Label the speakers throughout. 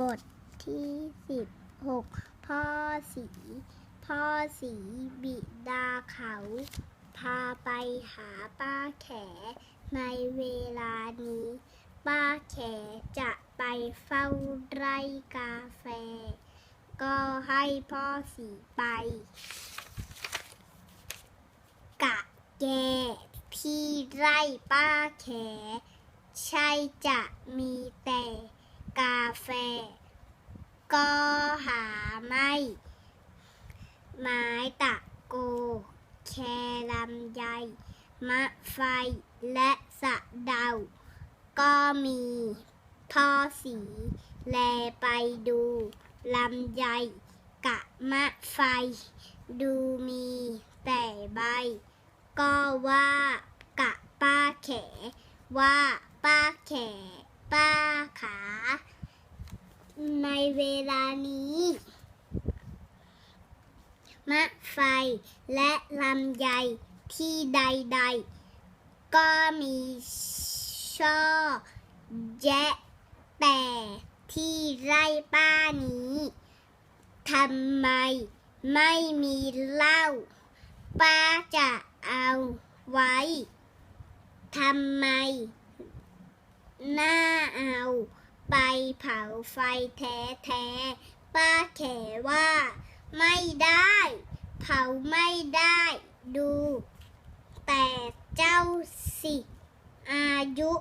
Speaker 1: บทที่สิบหกพ่อสี พ่อสีบิดาเขา พาไปหาป้าแข ในเวลานี้ ป้าแขจะไปเฝ้าไร่กาแฟ ก็ให้พ่อสีไป กะแกที่ไร่ป้าแข ใช่จะมีแต่ กาแฟ ก็หาไม่ ไม้ตะโก แคลำไย มะไฟ และสะเดา ก็มี พ่อสี แลไปดูลำไย กะมะไฟ ดูมีแต่ใบ ก็ว่ากะป้าแขว่าป้าแขป้าขา ในเวลานี้ มะไฟและลำไยที่ใด ๆ ก็มีช่อแยะแต่ที่ไร่ป้านี้ทำไมไม่มีเหล้าป้าจะเอาไว้ทำไมน่าเอา ไปเผาไฟแท้ๆป้าแขว่า ไม่ได้ เผาไม่ได้ดู แต่เจ้าสิ อายุ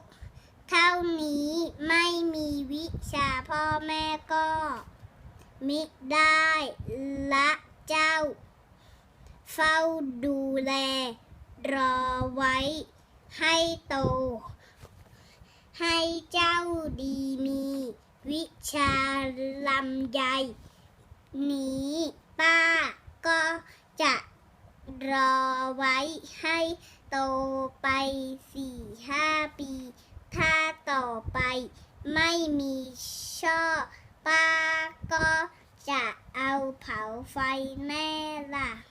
Speaker 1: เท่านี้ไม่มีวิชาพ่อแม่ก็ มิได้ละเจ้า เฝ้าดูแล รอไว้ให้โต ให้เจ้าดีมีวิชาลำไยนี้ป้าก็จะรอไว้ให้โตไปสี่ห้าปี ถ้าต่อไปไม่มีช่อป้าก็จะเอาเผาไฟแน่ล่ะ